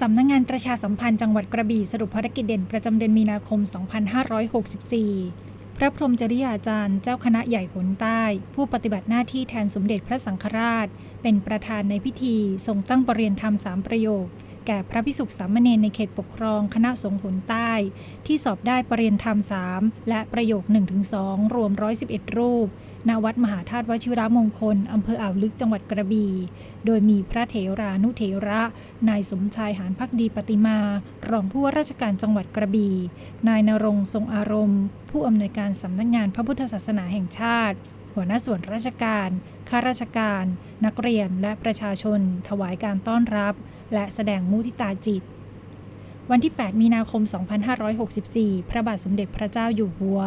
สำนักงงานประชาสัมพันธ์จังหวัดกระบี่สรุปภารกิจเด่นประจำเดือนมีนาคม 2564 พระพรหมจริยาจารย์ เจ้าคณะใหญ่หนใต้ ผู้ปฏิบัติหน้าที่แทนสมเด็จพระสังฆราช เป็นประธานในพิธีทรงตั้งประเรียนธรรมสามประโยค แก่พระพิสุขสามเณรในเขตปกครองคณะสงฆ์หนใต้ ที่สอบได้ประเรียนธรรมสามและประโยค 1-2 รวม 111 รูป ณวัดมหาธาตุวชิรมงคล อำเภออ่าวลึกจังหวัดกระบี่ โดยมีพระเถรานุเถระ นายสมชายหานพักดีปฏิมา รองผู้ว่าราชการจังหวัดกระบี่ นายนรงทรงอารมณ์ ผู้อำนวยการสำนักงานพระพุทธศาสนาแห่งชาติ หัวหน้าส่วนราชการ ข้าราชการ นักเรียนและประชาชน ถวายการต้อนรับ และแสดงมุทิตาจิต วันที่ 8 มีนาคม 2564 พระบาทสมเด็จพระเจ้าอยู่หัว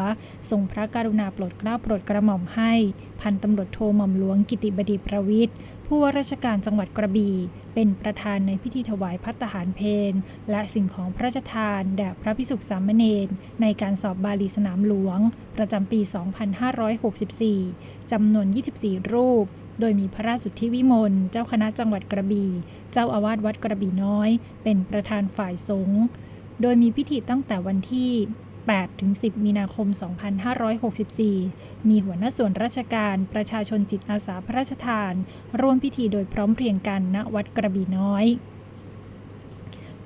ทรงพระกรุณาโปรดเกล้าโปรดกระหม่อมให้ พันตำรวจโทหม่อมหลวงกิติบดีประวิทย์ผู้ว่าราชการจังหวัดกระบี่ เป็นประธานในพิธีถวายพัตตาหารเพลและสิ่งของพระราชทาน แด่พระพิสุขสามเณรในการสอบบาลีสนามหลวง ประจำปี 2564 จำนวน 24 รูป โดยมีพระราชสุทธิวิมล เจ้าคณะจังหวัดกระบี่ เจ้าอาวาสวัดกระบี่น้อย เป็นประธานฝ่ายสงฆ์โดยมีพิธีตั้งแต่วันที่ 8 ถึง 10 มีนาคม 2564 มีหัวหน้าส่วนราชการประชาชนจิตอาสาพระราชทาน ร่วมพิธีโดยพร้อมเพรียงกันณวัดกระบี่น้อย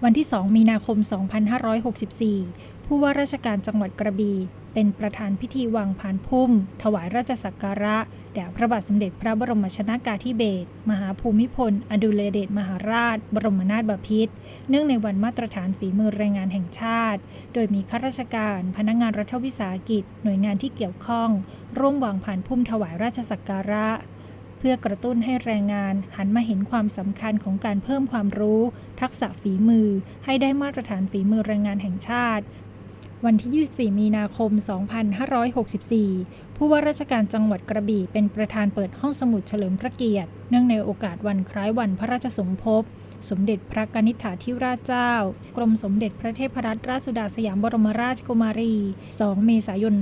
วันที่ 2 มีนาคม 2564 ผู้ว่าราชการจังหวัดกระบี่ เป็นประธานพิธีวางพานพุ่ม ถวายราชสักการะ แด่พระบาทสมเด็จพระบรมชนากาธิเบศรมหาภูมิพล อดุลยเดชมหาราช บรมนาถบพิตรเนื่องในวันมาตรฐานฝีมือแรงงานแห่งชาติ โดยมีข้าราชการ พนักงานรัฐวิสาหกิจ หน่วยงานที่เกี่ยวข้อง ร่วมวางผานพุ่มถวายราชสักการะเพื่อกระตุ้นให้แรงงานหันมาเห็นความสำคัญของการเพิ่มความรู้ ทักษะฝีมือ ให้ได้มาตรฐานฝีมือแรงงานแห่งชาติ วันที่ 24 มีนาคม 2564 ผู้ว่าราชการจังหวัดกระบี่เป็นประธานเปิดห้องสมุดเฉลิมพระเกียรติ เนื่องในโอกาสวันคล้ายวันพระราชสมภพ สมเด็จพระกนิษฐาธิราชเจ้า กรมสมเด็จพระเทพรัตนราชสุดาสยามบรมราชกุมารี 2 เมษายน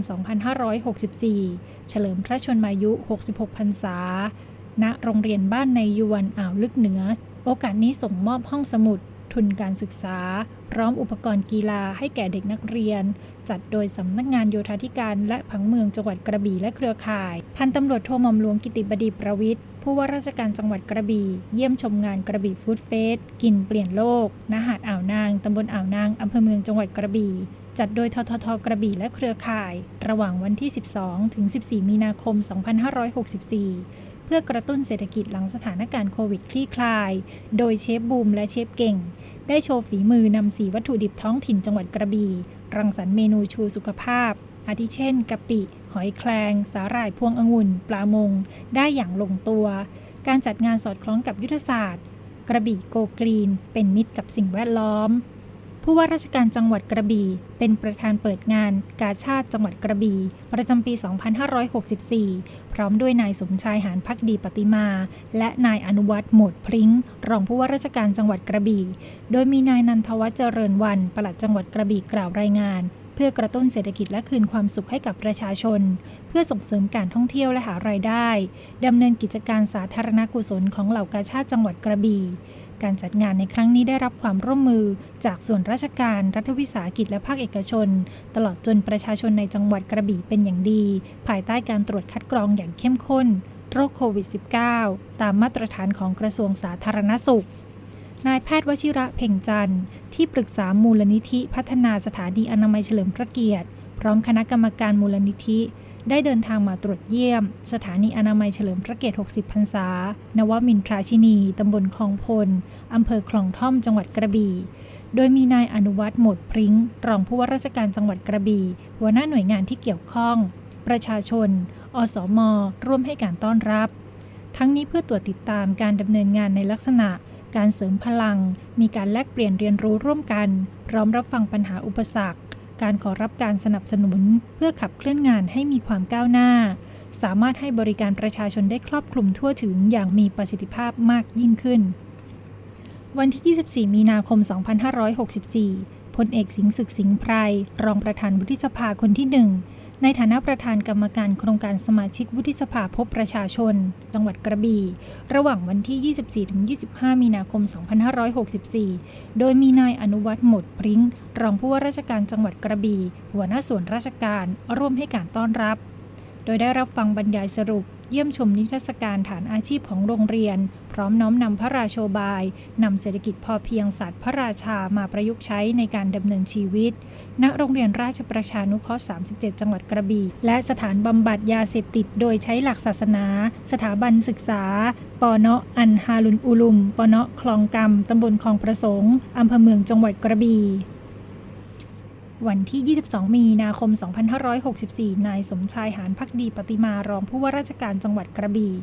2564 เฉลิมพระชนมายุ 66 พรรษา ณ โรงเรียนบ้านในยวนอ่าวลึกเหนือ โอกาสนี้ส่งมอบห้องสมุด ทุนการศึกษา ร้อมอุปกรณ์กีฬาให้แก่เด็กนักเรียน จัดโดยสำนักงานโยธาธิการและผังเมืองจังหวัดกระบี่และเครือข่าย พันตำรวจโทหม่อมหลวงกิติบดีประวิทย์ผู้ว่าราชการจังหวัดกระบี่ เยี่ยมชมงานกระบี่ฟู้ดเฟสกินเปลี่ยนโลกณหาดอ่าวนางตำบลอ่าวนางอำเภอเมืองจังหวัดกระบี่จัดโดยทททกระบี่และเครือข่าย ระหว่างวันที่ 12 ถึง 14 มีนาคม 2564 เพื่อกระตุ้นเศรษฐกิจหลังสถานการณ์โควิดคลี่คลาย โดยเชฟบูมและเชฟเก่ง ได้โชว์ฝีมือนำสีวัตถุดิบท้องถิ่นจังหวัดกระบี่ รังสรรค์เมนูชูสุขภาพ อาทิเช่น กะปิ หอยแครงสาหร่ายพวงองุ่น ปลามง ได้อย่างลงตัว การจัดงานสอดคล้องกับยุทธศาสตร์ กระบี่โกกรีน เป็นมิตรกับสิ่งแวดล้อม ผู้ว่าราชการจังหวัดกระบี่ เป็นประธานเปิดงานกาชาติจังหวัดกระบี่ ประจำปี 2564 พร้อมด้วยนายสมชายหานพักดีปฏิมา และนายอนุวัฒน์หมดพริ้ง รองผู้ว่าราชการจังหวัดกระบี่ โดยมีนายนันทวัฒน์เจริญวันปลัดจังหวัดกระบี่กล่าวรายงานเพื่อกระตุ้นเศรษฐกิจและคืนความสุขให้กับประชาชน เพื่อส่งเสริมการท่องเที่ยวและหารายได้ดำเนินกิจการสาธารณกุศลของเหล่ากาชาติจังหวัดกระบี่ การจัดงานในครั้งนี้ได้รับความร่วมมือ จากส่วนราชการรัฐวิสาหกิจและภาคเอกชน ตลอดจนประชาชนในจังหวัดกระบี่เป็นอย่างดี ภายใต้การตรวจคัดกรองอย่างเข้มข้น โรคโควิด -19 ตามมาตรฐานของกระทรวงสาธารณสุขนายแพทย์วชิระเพ่งจันทร์ที่ปรึกษามูลนิธิพัฒนาสถานีอนามัยเฉลิมพระเกียรติ พร้อมคณะกรรมการมูลนิธิ ได้เดินทางมาตรวจเยี่ยม สถานีอนามัยเฉลิมพระเกียรติ 60 พรรษา นวมินทราชินี ตำบลคลองพล อำเภอคลองท่อม จังหวัดกระบี่ โดยมีนายอนุวัฒน์หมดพริ้ง รองผู้ว่าราชการจังหวัดกระบี่ หัวหน้าหน่วยงานที่เกี่ยวข้อง ประชาชน อสม ร่วมให้การต้อนรับ ทั้งนี้เพื่อตรวจติดตามการดำเนินงานในลักษณะ การเสริมพลัง มีการแลกเปลี่ยนเรียนรู้ร่วมกัน พร้อมรับฟังปัญหาอุปสรรค การขอรับการสนับสนุน เพื่อขับเคลื่อนงานให้มีความก้าวหน้า สามารถให้บริการประชาชนได้ครอบคลุมทั่วถึงอย่างมีประสิทธิภาพมากยิ่งขึ้น วันที่ 24 มีนาคม 2564พลเอกสิงห์ศึกสิงห์ไพรรองประธานวุฒิสภาคนที่หนึ่ง ในฐานะประธานกรรมการโครงการสมาชิกวุฒิสภาพบประชาชน จังหวัดกระบี่ ระหว่างวันที่ 24-25 มีนาคม 2564 โดยมีนายอนุวัฒน์หมดพริ้ง รองผู้ว่าราชการจังหวัดกระบี่ หัวหน้าส่วนราชการ ร่วมให้การต้อนรับ โดยได้รับฟังบรรยายสรุป เยี่ยมชมนิทรรศการฐานอาชีพของโรงเรียน ร้อมน้อมนำพระราโชบายนำเศรษฐกิจพอเพียงศาสตร์พระราชามาประยุกต์ใช้ในการดำเนินชีวิต ณ โรงเรียนราชประชานุเคราะห์ 37 จังหวัดกระบี่ และสถานบำบัดยาเสพติดโดยใช้หลักศาสนา สถาบันศึกษาปอเนะอันฮาลุนอุลุมปอเนะคลองกำตำบลคลองประสงค์อำเภอเมืองจังหวัดกระบี่วันที่ 22 มีนาคม 2564 นายสมชายหานพักดีปฏิมารองผู้ว่าราชการจังหวัดกระบี่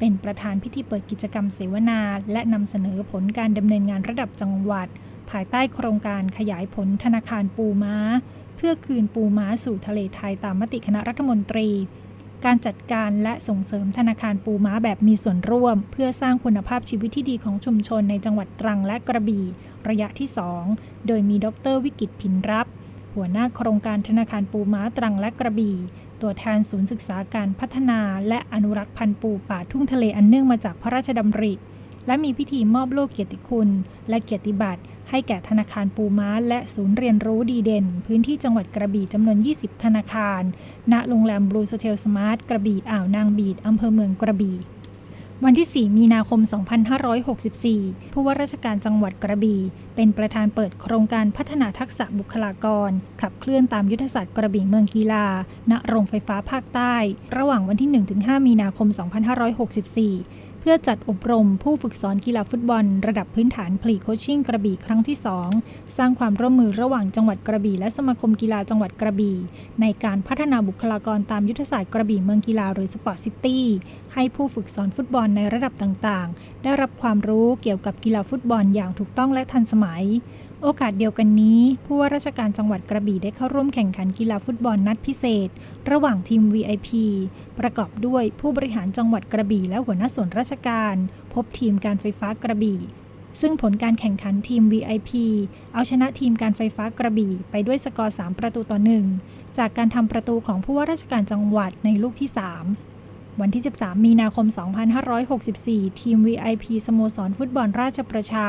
เป็นประธานพิธีเปิดกิจกรรมเสวนา และนำเสนอผลการดำเนินงานระดับจังหวัด ภายใต้โครงการขยายผลธนาคารปูม้า เพื่อคืนปูม้าสู่ทะเลไทยตามมติคณะรัฐมนตรี การจัดการและส่งเสริมธนาคารปูม้าแบบมีส่วนร่วม เพื่อสร้างคุณภาพชีวิตที่ดีของชุมชนในจังหวัดตรังและกระบี่ ระยะที่ 2 โดยมีดรวิกิตพินรับ หัวหน้าโครงการธนาคารปูม้าตรังและกระบี่ ตัวแทนศูนย์ศึกษาการพัฒนา และอนุรักษ์พันธุ์ปูป่าทุ่งทะเลอันเนื่องมาจากพระราชดำริ และมีพิธีมอบโล่เกียรติคุณ และเกียรติบัตร ให้แก่ธนาคารปูม้า และศูนย์เรียนรู้ดีเด่น พื้นที่จังหวัดกระบี่จำนวน 20 ธนาคาร ณ โรงแรมบลูโซเทลสมาร์ทกระบี่อ่าวนางบีดอำเภอเมืองกระบี่ วันที่ 4 มีนาคม 2564 ผู้ว่าราชการจังหวัดกระบี่ เป็นประธานเปิดโครงการพัฒนาทักษะบุคลากร ขับเคลื่อนตามยุทธศาสตร์กระบี่เมืองกีฬา ณ โรงไฟฟ้าภาคใต้ ระหว่างวันที่ 1-5 มีนาคม 2564 เพื่อจัดอบรมผู้ฝึกสอนกีฬาฟุตบอล ระดับพื้นฐานพลีโคชชิ่งกระบี่ครั้งที่ 2 สร้างความร่วมมือระหว่างจังหวัดกระบี่และสมาคมกีฬาจังหวัดกระบี่ ในการพัฒนาบุคลากรตามยุทธศาสตร์กระบี่เมืองกีฬาหรือสปอร์ตซิตี้ให้ผู้ฝึกสอนฟุตบอลในระดับต่างๆ ได้รับความรู้เกี่ยวกับกีฬาฟุตบอลอย่างถูกต้องและทันสมัย โอกาสเดียวกันนี้ ผู้ว่าราชการจังหวัดกระบี่ได้เข้าร่วมแข่งขันกีฬาฟุตบอลนัดพิเศษ ระหว่างทีม VIP ประกอบด้วยผู้บริหารจังหวัดกระบี่และหัวหน้าส่วนราชการ พบทีมการไฟฟ้ากระบี่ ซึ่งผลการแข่งขันทีม VIP เอาชนะทีมการไฟฟ้ากระบี่ไปด้วยสกอร์ 3 ประตูต่อ 1 จากการทำประตูของผู้ว่าราชการจังหวัดในลูกที่ 3 วันที่ 13 มีนาคม 2564 ทีม VIP สโมสรฟุตบอลราชประชา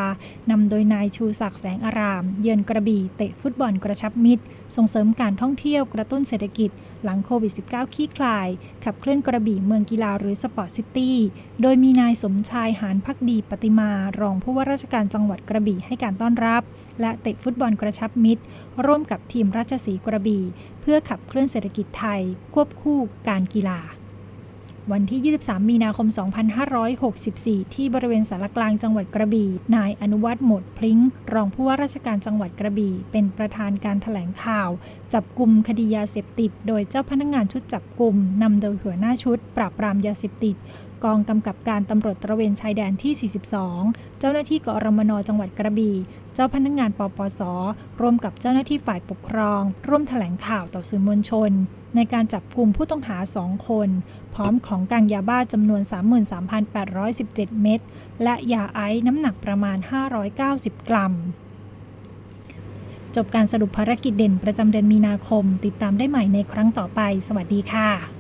นำโดยนายชูศักดิ์แสงอาราม เยือนกระบี่เตะฟุตบอลกระชับมิตร ส่งเสริมการท่องเที่ยวกระตุ้นเศรษฐกิจ หลังโควิด -19 ขี้คลาย ขับเคลื่อนกระบี่เมืองกีฬาหรือสปอร์ตซิตี้ โดยมีนายสมชายหานพักดีปฏิมา รองผู้ว่าราชการจังหวัดกระบี่ให้การต้อนรับ และเตะฟุตบอลกระชับมิตร ร่วมกับทีมราชสีกระบี่ เพื่อขับเคลื่อนเศรษฐกิจไทย ควบคู่การกีฬา วันที่ 23 มีนาคม 2564 ที่บริเวณสารกลางจังหวัดกระบี่ นายอนุวัฒน์หมดพลิ้ง รองผู้ว่าราชการจังหวัดกระบี่ เป็นประธานการถแถลงข่าว จับกลุ่มคดียาเสพติด โดยเจ้าพนักงานชุดจับกลุ่มนำโดยหัวหน้าชุด ปราบปรามยาเสพติด กองกำกับการตำรวจตระเวนชายแดนที่ 42 เจ้าหน้าที่กอรมนจังหวัดกระบี่ เจ้าพนักงานปปส ร่วมกับเจ้าหน้าที่ฝ่ายปกครอง ร่วมแถลงข่าวต่อสื่อมวลชน ในการจับกลุ่มผู้ต้องหา 2 คน พร้อมของกลางยาบ้าจำนวน 33,817 เม็ด และยาไอซ์น้ำหนักประมาณ 590 กรัมจบการสรุปภารกิจเด่นประจำเดือนมีนาคม ติดตามได้ใหม่ในครั้งต่อไป สวัสดีค่ะ